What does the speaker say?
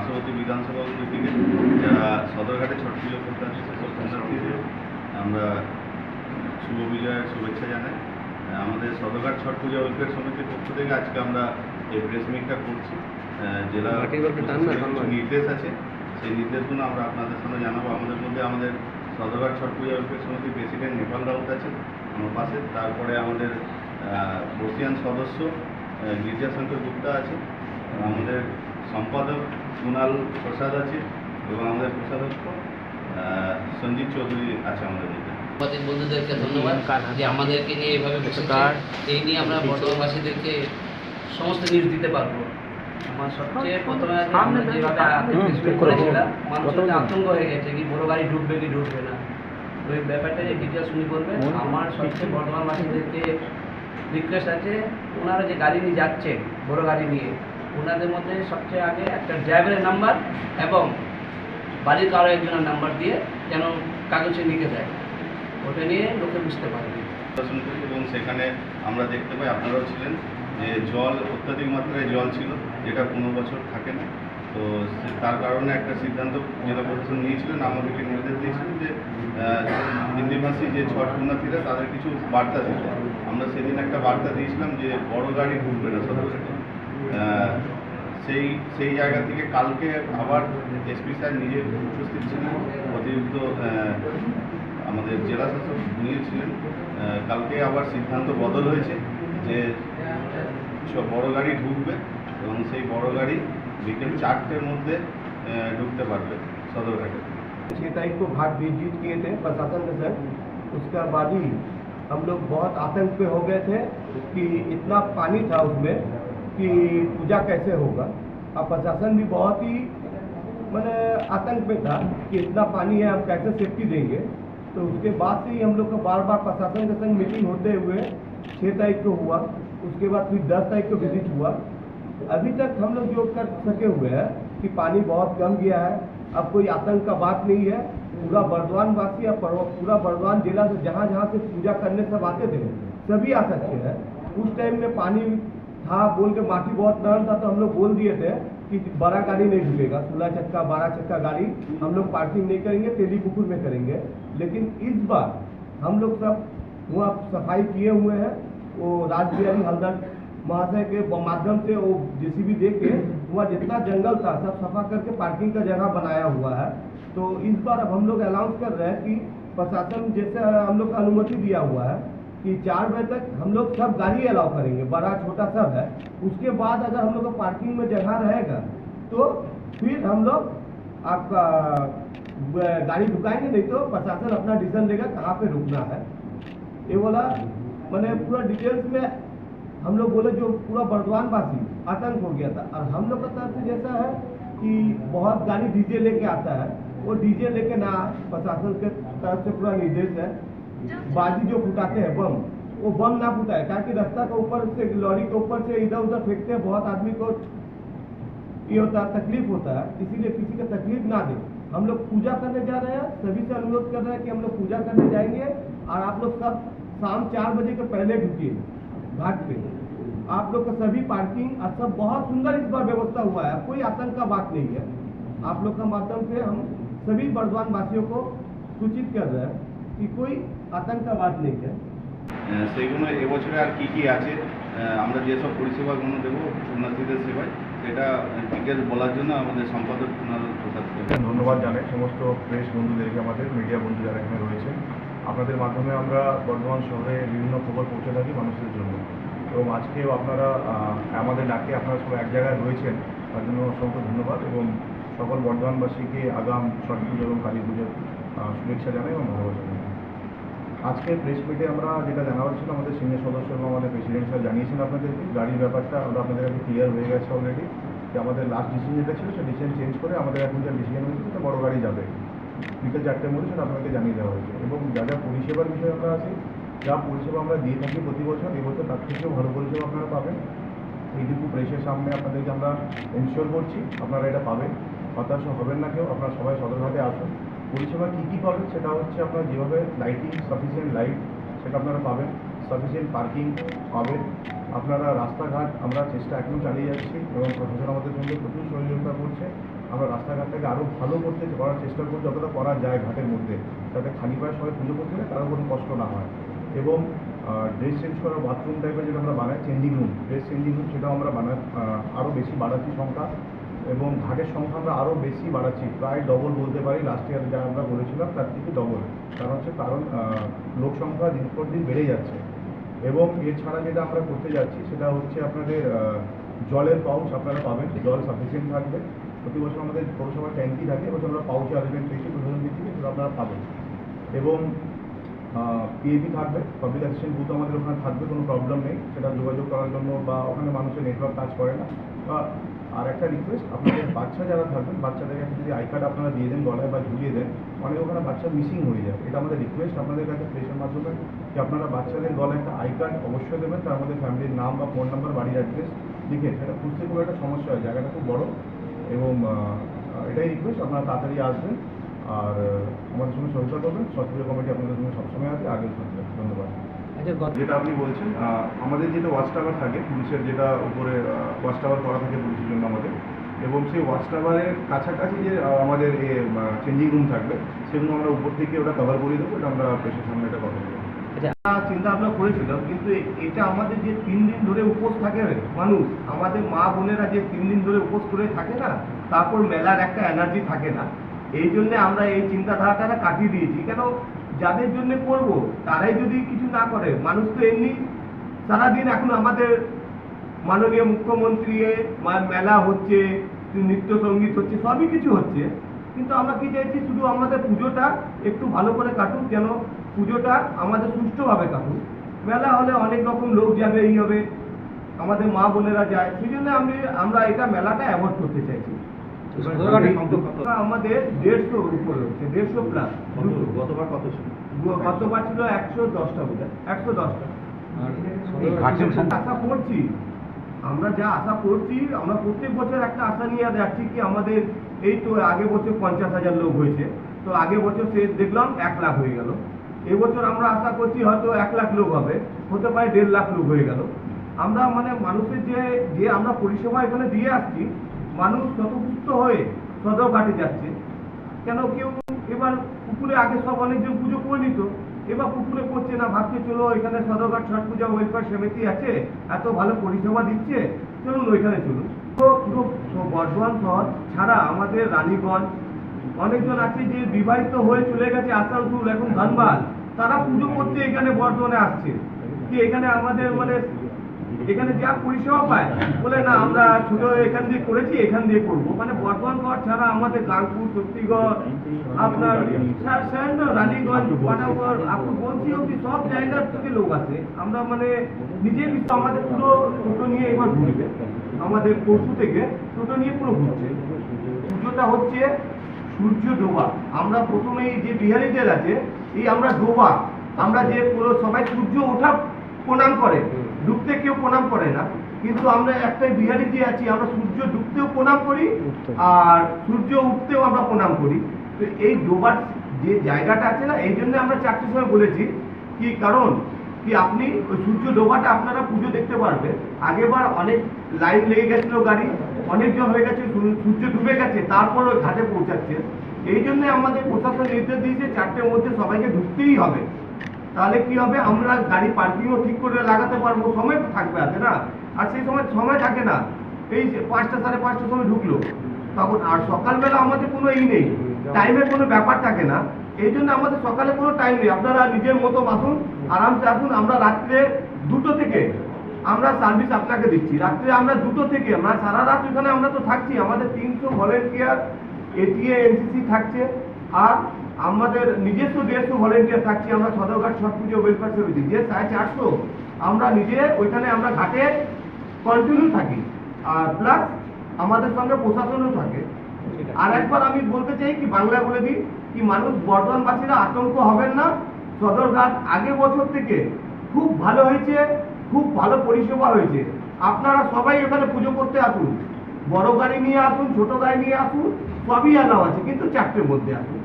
পার্শ্ববর্তী বিধানসভাগুলি থেকে যারা সদরঘাটে ছট পুজো করতে সেসব পুণ্যার্থীদের আমরা শুভ বিজয়ের শুভেচ্ছা জানাই। আমাদের সদরঘাট ছট পূজা ঐক্যের সমিতির পক্ষ থেকে আজকে আমরা এই প্রেস মিটটা করছি। জেলা নির্দেশ আছে। সেই নির্দেশগুলো আমরা আপনাদের সামনে জানাব। আমাদের মধ্যে আমাদের সদরঘাট ছট পূজা ঐক্যের সমিতির প্রেসিডেন্ট নেপাল রাউত আছেন আমার পাশে। তারপরে আমাদের বর্ষিয়ান সদস্য গির্জাশঙ্কর গুপ্তা আছে আমাদের সম্পাদক কুণাল প্রসাদ আছে এবং আমাদের আহ, সঞ্জিত চৌধুরী আছে আমাদের মধ্যে। বন্ধুদেরকে ধন্যবাদ যে আমাদেরকে নিয়ে এইভাবে বসেছে এই নিয়ে আমরা বর্ধমানবাসীদেরকে সমস্ত নিউজ দিতে পারব। আমার সবচেয়ে প্রথমে আমরা যেভাবে আতঙ্ক করেছিলাম মানুষের আতঙ্ক হয়ে গেছে কি বড় গাড়ি ঢুকবে কি ঢুকবে না। এই ব্যাপারটা যে ডিটেলস উনি বলবেন আমার সবচেয়ে রিকোয়েস্ট আছে ওনারা যে গাড়ি নিয়ে যাচ্ছেন বড় গাড়ি নিয়ে ওনাদের মধ্যে সবচেয়ে আগে একটা ড্রাইভারের নাম্বার এবং বাড়ির কারও একজনের নাম্বার দিয়ে যেন কাগজে লিখে দেয়। ওটা নিয়ে লোকে বুঝতে পারবে এবং সেখানে আমরা দেখতে পাই আপনারাও ছিলেন যে জল অত্যাধিক মাত্রায় জল ছিল যেটা কোনো বছর থাকে না। তো তার কারণে একটা সিদ্ধান্ত জেলা প্রশাসন নিয়েছিলেন আমাদেরকে নির্দেশ দিয়েছিলেন যে হিন্দিভাষী যে ছট পুণ্যার্থীরা তাদের কিছু বার্তা দিতে। আমরা সেদিন একটা বার্তা দিয়েছিলাম যে বড় গাড়ি ঢুকবে না আহ, সেই সেই জায়গা থেকে কালকে আবার এসপি স্যার নিজে উপস্থিত ছিলেন অতিরিক্ত আহ, আমাদের জেলা শাসক উনিও ছিলেন আহ, কালকে আবার সিদ্ধান্ত বদল হয়েছে যে সব বড় গাড়ি ঢুকবে এবং সেই বড় গাড়ি বিকেল চারটের মধ্যে আহ, ঢুকতে পারবে সদরঘাটে छः तारीख को घाट विजिट किए थे प्रशासन के साथ उसके बाद ही हम लोग बहुत आतंक पे हो गए थे कि इतना पानी था उसमें कि पूजा कैसे होगा? अब प्रशासन भी बहुत ही, मैंने आतंक में था कि इतना पानी है, हम कैसे सेफ्टी देंगे? तो उसके बाद से ही हम लोग का बार बार प्रशासन के संग मीटिंग होते हुए छः तारीख को हुआ, उसके बाद फिर दस तारीख को विज़िट हुआ। अभी तक हम लोग जो कर सके हुए हैं कि पानी बहुत कम गया है, अब कोई आतंक का बात नहीं है। पूरा बर्दवान वासी या पूरा बर्दवान जिला से जहाँ जहाँ से पूजा करने सब आते थे, सभी आ सकते हैं। उस टाइम में पानी था बोल के माटी बहुत नरम था तो हम लोग बोल दिए थे कि बड़ा गाड़ी नहीं ढुकेगा सोलह चक्का, बारह चक्का गाड़ी हम लोग पार्किंग नहीं करेंगे, तेली पुकुर में करेंगे। लेकिन इस बार हम लोग सब वहाँ सफ़ाई किए हुए हैं, वो राजबिहारी हल्दर महाशय के माध्यम से, वो जेसीबी दे के वहाँ जितना जंगल था, सब सफ़ा करके पार्किंग का जगह बनाया हुआ है। तो इस बार अब हम लोग अनाउंस कर रहे हैं कि प्रशासन जैसे हम लोग का अनुमति दिया हुआ है कि चार बजे तक हम लोग सब गाड़ी अलाउ करेंगे। बड़ा छोटा सब है। उसके बाद अगर हम लोग का पार्किंग में जगह रहेगा तो फिर हम लोग आपका गाड़ी रुकाएँगे, नहीं तो प्रशासन अपना डिसीज़न लेगा कहाँ पे रुकना है। ये बोला, मैंने पूरा डिटेल्स में हम लोग बोले जो पूरा बर्दवान वासी आतंक हो गया था। और हम लोग का तरफ़ से जैसा है कि बहुत गाड़ी डीजे लेके आता है। वो डीजे लेके ना प्रशासन के तरफ़ से पूरा निर्देश है। बाजी जो फुटाते हैं, बम। वो बम ना फुटाए, ताकि रास्ता के ऊपर से, लॉरी के ऊपर से इधर उधर फेंकते हैं, बहुत आदमी को ये होता है, तकलीफ़ होता है। इसीलिए किसी को तकलीफ़ ना दे। हम लोग पूजा करने जा रहे हैं, सभी से अनुरोध कर रहे हैं कि हम लोग पूजा करने जाएँगे और आप लोग सब शाम चार बजे के पहले ढुकिए घाट पे। आप लोग का सभी पार्किंग और सब बहुत सुंदर इस बार व्यवस्था हुआ है, कोई आतंक का बात नहीं है। आप लोग का माध्यम से हम सभी बर्दवान वासियों को सूचित कर रहे हैं कि कोई আতঙ্কবাদ লেগে। হ্যাঁ, সেগুলো এবছরে আর কি কি আছে আমরা যেসব পরিষেবাগুলো দেবো শরণার্থীদের সেবায় সেটা ডিটেলস বলার জন্য আমাদের সম্পাদক কুণাল প্রসাদ ধন্যবাদ জানাই। সমস্ত প্রেস বন্ধুদেরকে আমাদের মিডিয়া বন্ধু যারা এখানে রয়েছেন আপনাদের মাধ্যমে আমরা বর্ধমান শহরে বিভিন্ন খবর পৌঁছে থাকি মানুষের জন্য। এবং আজকেও আপনারা আমাদের ডাকে আপনারা সব এক জায়গায় রয়েছেন তার জন্য অসংখ্য ধন্যবাদ এবং সকল বর্ধমানবাসীকে আগাম ছট পুজো এবং কালী পুজোর শুভেচ্ছা জানাই এবং ভালোবাসা জানাই আজকে প্রেস মিটে আমরা যেটা জানাবার ছিল, আমাদের সিনিয়র সদস্য এবং আমাদের প্রেসিডেন্ট স্যার জানিয়েছেন আপনাদেরকে। গাড়ির ব্যাপারটা আমরা আপনাদের কাছে ক্লিয়ার হয়ে গেছে অলরেডি যে আমাদের লাস্ট ডিসিশন যেটা ছিল, সেই ডিসিশন চেঞ্জ করে আমাদের এখন যা ডিসিশন হয়েছে, সেটা বড় গাড়ি যাবে। বিকেল চারটের মধ্যে সেটা আপনাকে জানিয়ে দেওয়া হয়েছে। এবং যা যা পরিষেবার বিষয়ে আমরা আছি, যা পরিষেবা আমরা দিয়ে থাকি প্রতি বছর এবছর তার থেকেও ভালো পরিষেবা আপনারা পাবেন। এইটুকু প্রেসের সামনে আপনাদেরকে আমরা এনশিওর করছি, আপনারা এটা পাবেন। হতাশ হবেন না কেউ, আপনারা সবাই সদরঘাটে আসুন। পরিষেবা কী কী পাবেন সেটা হচ্ছে আপনার যেভাবে লাইটিং সাফিসিয়েন্ট লাইট সেটা আপনারা পাবেন। সাফিসিয়েন্ট পার্কিং পাবেন। আপনারা রাস্তাঘাট, আমরা চেষ্টা এখনও চালিয়ে যাচ্ছি এবং প্রশাসন আমাদের সঙ্গে প্রচুর সহযোগিতা করছে। আমরা রাস্তাঘাটটাকে আরও ভালো করতে করার চেষ্টা করছি যতটা করা যায় ঘাটের মধ্যে। যাতে খালি পায়ে সবাই পুজো করতে যায় কারও কোনো কষ্ট না হয়। এবং ড্রেস চেঞ্জ করার বাথরুম টাইপের যেটা আমরা বানাই changing room dress changing room সেটাও আমরা বানাই আরও বেশি বাড়াচ্ছি সংখ্যা। এবং ঘাটের সংখ্যা আমরা আরও বেশি বাড়াচ্ছি, প্রায় ডবল বলতে পারি। লাস্ট ইয়ার যা আমরা বলেছিলাম, তার থেকে ডবল কারণ হচ্ছে কারণ লোক সংখ্যা দিন পর দিন বেড়ে যাচ্ছে। এবং এছাড়া যেটা আমরা করতে যাচ্ছি, সেটা হচ্ছে আপনাদের জলের পাউচ আপনারা পাবেন। জল সাফিসিয়েন্ট থাকবে। প্রতি বছর আমাদের পৌরসভার ট্যাঙ্কি থাকে এবছর আমরা পাউচে অ্যারেঞ্জমেন্ট পেয়েছি প্রধানমন্ত্রী থেকে সেটা আপনারা পাবেন। এবং পিএপি থাকবে পাবলিক অ্যাসিস্ট্যান্ট বুথ আমাদের ওখানে থাকবে, কোনো প্রবলেম নেই। সেটা যোগাযোগ করার জন্য বা ওখানে মানুষের নেটওয়ার্ক কাজ করে না। বা আর একটা রিকোয়েস্ট আপনাদের বাচ্চা যারা থাকবেন, বাচ্চাদেরকে যদি আই কার্ড আপনারা দিয়ে দেন, গলায় বা ঝুলিয়ে দেন, অনেক ওখানে বাচ্চা মিসিং হয়ে যায়। এটা আমাদের রিকোয়েস্ট আপনাদের কাছে প্রেসের মাধ্যমে যে আপনারা বাচ্চাদের গলায় একটা আই কার্ড অবশ্যই দেবেন, তার মধ্যে ফ্যামিলির নাম বা ফোন নাম্বার বাড়ির অ্যাড্রেস লিখে, সেটা খুঁজতে খুব একটা সমস্যা হয়, জায়গাটা খুব বড়। এবং এটাই রিকোয়েস্ট আপনারা তাড়াতাড়ি আসবেন। আর আমাদের সঙ্গে সহযোগিতা করবেন। সক্রিয় কমিটি আপনাদের সঙ্গে সবসময় আছে। থাকবে ধন্যবাদ। যেটা আপনি বলছেন আমাদের যেটা ওয়াচ টাওয়ার থাকে পুলিশের যেটা উপরে ওয়াচ টাওয়ার করা থাকে পুলিশের জন্য আমাদের এবং সেই ওয়াচ টাওয়ারের কাছাকাছি যে আমাদের চেঞ্জিং রুম থাকবে সেগুলো আমরা উপর থেকে ওটা কভার করে দেবো এটা আমরা পেশের সামনে এটা কথা বলব। চিন্তা ভাবনা করেছিলাম কিন্তু এটা আমাদের যে তিন দিন ধরে উপোস থাকে মানুষ আমাদের মা বোনেরা যে তিন দিন ধরে উপোস করে থাকে না তারপর মেলার একটা এনার্জি থাকে না। এই জন্য আমরা এই চিন্তাধারাটা কাটিয়ে দিয়েছি কেন যাদের জন্য করব, তারাই যদি কিছু না করে, মানুষ তো এমনি সারাদিন এখন আমাদের মাননীয় মুখ্যমন্ত্রী মেলা হচ্ছে, নৃত্য সংগীত হচ্ছে, সবই কিছু হচ্ছে। কিন্তু আমরা কি চাইছি? শুধু আমাদের পুজোটা একটু ভালো করে কাটুক, যেন পুজোটা আমাদের সুষ্ঠুভাবে কাটুক। মেলা হলে অনেক রকম লোক যাবে, এই হবে। আমাদের মা বোনেরা যায়। সেই জন্য আমি, আমরা এটা মেলাটা অ্যাভয়েড করতে চাইছি। আমাদের দেড়শো উপরে হচ্ছে দেড়শো প্লাস গতবার কত ছিল? গতবার ছিল একশো দশটা বোধ একশো দশটা। আশা করছি আমরা যা আশা করছি আমরা প্রত্যেক বছর একটা আশা নিয়ে যাচ্ছি কি আমাদের এই তো আগে বছর পঞ্চাশ হাজার লোক হয়েছে তো আগে বছর সে দেখলাম এক লাখ হয়ে গেল। এবছর আমরা আশা করছি হয়তো এক লাখ লোক হবে হতে পারে দেড় লাখ লোক হয়ে গেল। আমরা মানে মানুষের যে যে আমরা পরিষেবা এখানে দিয়ে আসছি মানুষ ততপুষ্ট হয়ে সদরঘাটে যাচ্ছে, কেন কেউ এবার পুকুরে আগে সব অনেকজন পুজো করে নিত, এবার পুকুরে করছে না, ভাবছে চলো এখানে সদরঘাট ছট পূজা ওয়েলফেয়ার সমিতি আছে, এত ভালো পরিষেবা দিচ্ছে, চলুন ওইখানে চলুন। তো পুরো বর্ধমান শহর ছাড়া আমাদের রানীগঞ্জ, অনেকজন আছে যে বিবাহিত হয়ে চলে গেছে, আসানসোল, এখন ধানবাদ, তারা পুজো করতে এখানে বর্ধমানে আসছে। কি এখানে আমাদের মানে এখানে যা পরিষেবা পায়, বলে না, আমরা ছোট এখান দিয়ে করেছি, এখান দিয়ে করব। মানে বর্ধমান শহর ছাড়া আমাদের গাংপুর শক্তিগড় আপনার রানীগঞ্জ পানাগড় আপনি বলছি অব্দি সব জায়গার থেকে লোক আছে আমরা মানে নিজে বিশ্ব আমাদের পুরো টোটো নিয়ে এবার ঘুরবে। আমাদের পশু থেকে টোটো নিয়ে পুরো ঘুরছে। পুজোটা হচ্ছে সূর্য ডোবা। আমরা প্রথমে এই যে বিহারিদের আছে, এই আমরা ডোবা। আমরা যে পুরো সবাই সূর্য ওঠা প্রণাম করে। ডুবতে কেউ প্রণাম করে না কিন্তু আমরা একটাই বিহারি যে আছি আমরা সূর্য ডুবতেও প্রণাম করি আর সূর্য উঠতেও আমরা প্রণাম করি। তো এই ডোবার যে জায়গাটা আছে না এই জন্য আমরা চারটের সময় বলেছি কি কারণ কি আপনি ওই সূর্য ডোবাটা আপনারা পুজো দেখতে পারবেন। আগেবার অনেক লাইন লেগে গেছিল গাড়ি অনেকজন হয়ে গেছে সূর্য ডুবে গেছে তারপর ওই ঘাটে পৌঁছাচ্ছে। এই জন্য আমাদের প্রশাসন নির্দেশ দিয়েছে চারটের মধ্যে সবাইকে ঢুকতেই হবে। তাহলে কি হবে? আমরা গাড়ি পার্কিংও ঠিক করে লাগাতে পারব। সময় থাকবে আছে না? আর সেই সময় সময় থাকে না। এই পাঁচটা সাড়ে পাঁচটার সময় ঢুকলো। তখন আর সকালবেলা আমাদের কোনো ই নেই। টাইমের কোনো ব্যাপার থাকে না। এই জন্য আমাদের সকালে কোনো টাইম নেই। আপনারা নিজের মতো আসুন আরামসে আসুন। আমরা রাত্রে দুটো থেকে আমরা সার্ভিস আপনাকে দিচ্ছি। রাত্রে আমরা দুটো থেকে, আমরা সারা রাত ওখানে আমরা তো থাকছি। আমাদের তিনশো ভলেন্টিয়ার এটিএ এনসিসি থাকছে। আর আমাদের নিজস্ব দেড়শো ভলেন্টিয়ার থাকছি আমরা সদরঘাট ছট পুজো ওয়েলফেয়ার সমিতি যে সাড়ে চারশো আমরা নিজে ওইখানে আমরা ঘাটে কন্টিনিউ থাকি। আর প্লাস আমাদের সঙ্গে প্রশাসনও থাকে। আর একবার আমি বলতে চাই কি বাংলায় বলে দিই কি মানুষ বর্ধমানবাসীরা আতঙ্ক হবেন না। সদরঘাট আগে বছর থেকে খুব ভালো হয়েছে খুব ভালো পরিষেবা হয়েছে। আপনারা সবাই ওখানে পুজো করতে আসুন। বড় গাড়ি নিয়ে আসুন ছোট গাড়ি নিয়ে আসুন সবই আনাও আছে কিন্তু চারটের মধ্যে আসুন।